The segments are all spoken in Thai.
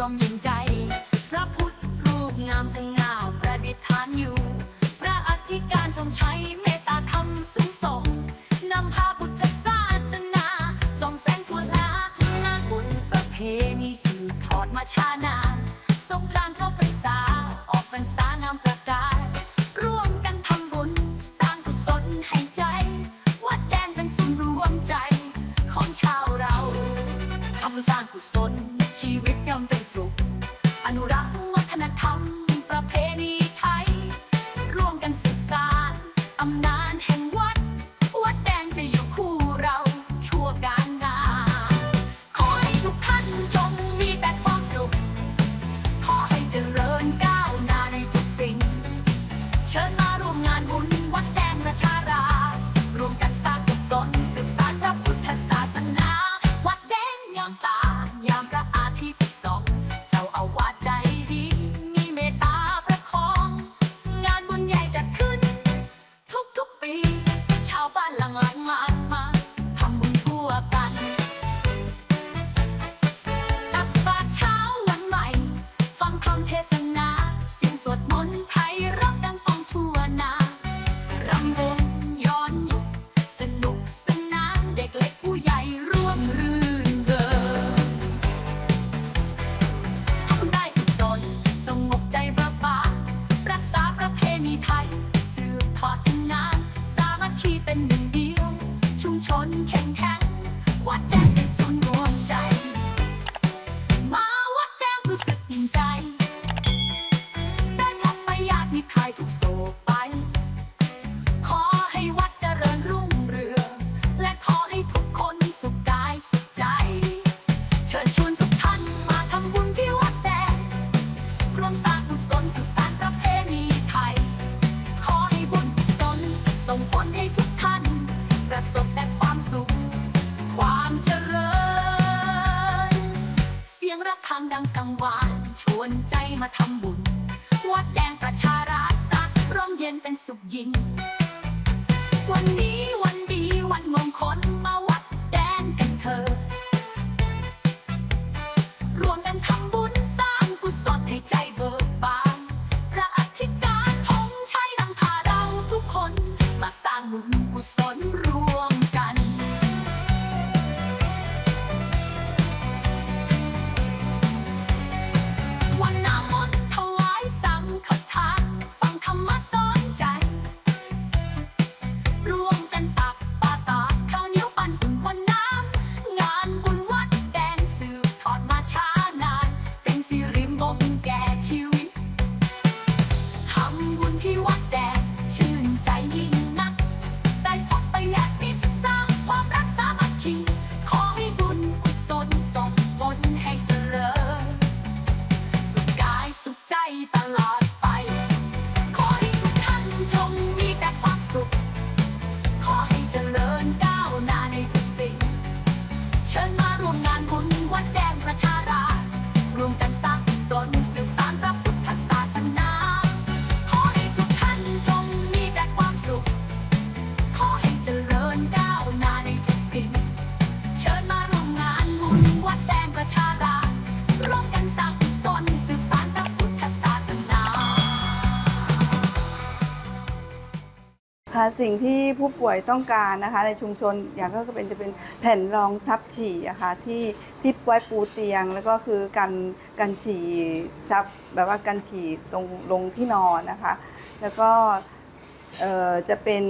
ลมเย็นใจ พระพุทธรูปงามสง่าประดิษฐานอยู่ พระอธิการทรงใช้เมตตาธรรมสูงส่งนำพาพุทธศาสนาส่องแสงทั่วลางานบุญประเพณีสืบทอดมาช้านานทรงกรานเข้าพรรษาออกพรรษางามประกาศร่วมกันทำบุญสร้างกุศลให้ใจ วัดแดงเป็นศูนย์รวมใจของชาวเรา ชีวิตย่อมเป็นสุข อนุรักษ์วัฒนธรรม ประเพณีไทย ร่วมกันศึกษาตำนานแห่งวัด วัดแดงจะอยู่คู่เราชั่วการงานขอให้ทุกท่านจงมีแต่ความสุข ขอให้เจริญก้าวหน้าในทุกสิ่ง เชิญมาร่วมงานบุญวัดแดงประชารา Yes, ส่งผลให้ทุกท่านประสบแต่ความสุข ความเจริญ เสียงระฆังดังกังวานชวนใจมาทำบุญ วัดแดงประชาราษฎร์ร่มเย็นเป็นสุขยิ่งวันนี้วันดีวันมงคลมา คะสิ่งที่ผู้ป่วยต้องการนะคะในชุมชนอย่างก็เป็นจะเป็นแผ่นรองซับฉี่อะคะที่ที่ไว้ปูเตียง แล้วก็คือกันกันฉี่ซับแบบว่ากันฉี่ลงลงที่นอนนะคะ แล้วก็จะเป็น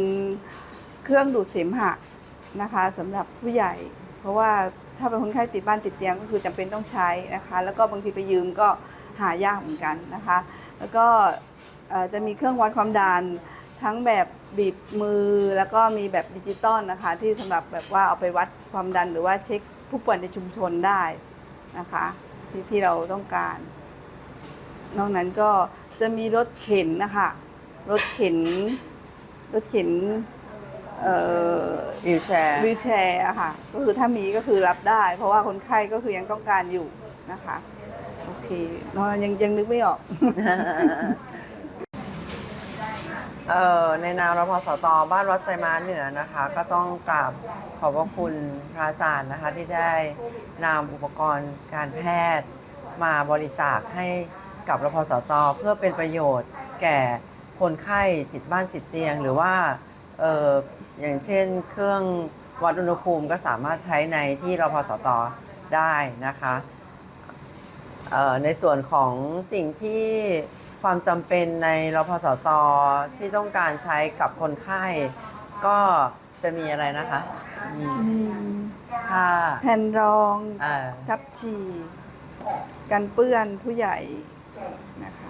เครื่องดูดเสมหะนะคะสำหรับผู้ใหญ่ เพราะว่าถ้าเป็นคนไข้ติดบ้านติดเตียงก็คือจำเป็นต้องใช้นะคะ แล้วก็บางทีไปยืมก็หายากเหมือนกันนะคะ แล้วก็จะมีเครื่องวัดความดัน ทั้งแบบบีบมือแล้วก็มีแบบดิจิตอลนะคะ ที่สำหรับแบบว่าเอาไปวัดความดันหรือว่าเช็คผู้ป่วยในชุมชนได้นะคะที่ที่เราต้องการ นอกนั้นก็จะมีรถเข็นนะคะรถเข็นรถเข็นเอ่อวิวแชร์วีลแชร์อะค่ะก็คือถ้ามีก็คือรับได้ เพราะว่าคนไข้ก็คือยังต้องการอยู่นะคะ โอเคนอกนั้นยังยังนึกไม่ออก เอ่อในนามรพสตบ้านวัดไซม้าเหนือนะคะ ก็ต้องกราบขอบพระคุณพระอาจารย์นะคะที่ได้นำอุปกรณ์การแพทย์ มาบริจาคให้กับรพสตเพื่อเป็นประโยชน์แก่คนไข้ติดบ้านติดเตียง หรือว่าเอ่ออย่างเช่นเครื่องวัดอุณหภูมิก็สามารถใช้ในที่รพสตได้นะคะเออในส่วนของสิ่งที่ ความจำเป็นในรพสตที่ต้องการใช้กับคนไข้ ก็จะมีอะไรนะคะมีมีผ้าแผ่นรองเอ่อซับฉี่กันเปื้อนผู้ใหญ่นะคะ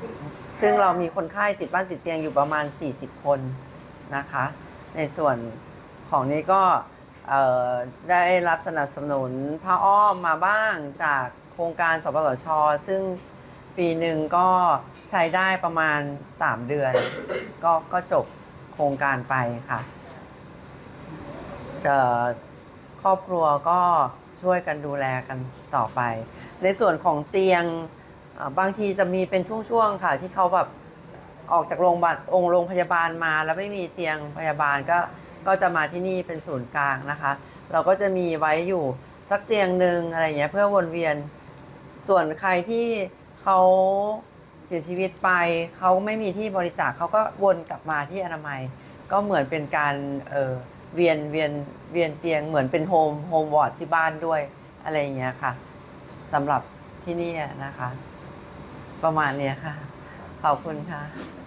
ซึ่งเรามีคนไข้ติดบ้านติดเตียงอยู่ประมาณ 40 คนนะคะ ในส่วนของนี้ก็เอ่อได้รับสนับสนุนผ้าอ้อมมาบ้างจากโครงการสปสชซึ่ง ปีหนึ่งก็ใช้ได้ประมาณ 3 เดือน ก็ก็จบโครงการไปค่ะจะครอบครัวก็ช่วยกันดูแลกันต่อไป ในส่วนของเตียงบางทีจะมีเป็นช่วงๆค่ะ ที่เขาแบบออกจากโรงพยาบาลองค์โรงพยาบาลมาแล้วไม่มีเตียงพยาบาลก็ก็จะมาที่นี่เป็นศูนย์กลางนะคะ เราก็จะมีไว้อยู่สักเตียงหนึ่งอะไรเงี้ยเพื่อวนเวียนส่วนใครที่ เขาเสียชีวิตไปเขาไม่มีที่บริจาคเขาก็วนกลับมาที่อนามัย ก็เหมือนเป็นการเออเวียนเวียนเวียนเตียงเหมือนเป็นโฮมโฮมวอร์ดที่บ้านด้วยอะไรอย่างเงี้ยค่ะสำหรับที่นี่นะคะ ประมาณเนี้ยค่ะ ขอบคุณค่ะ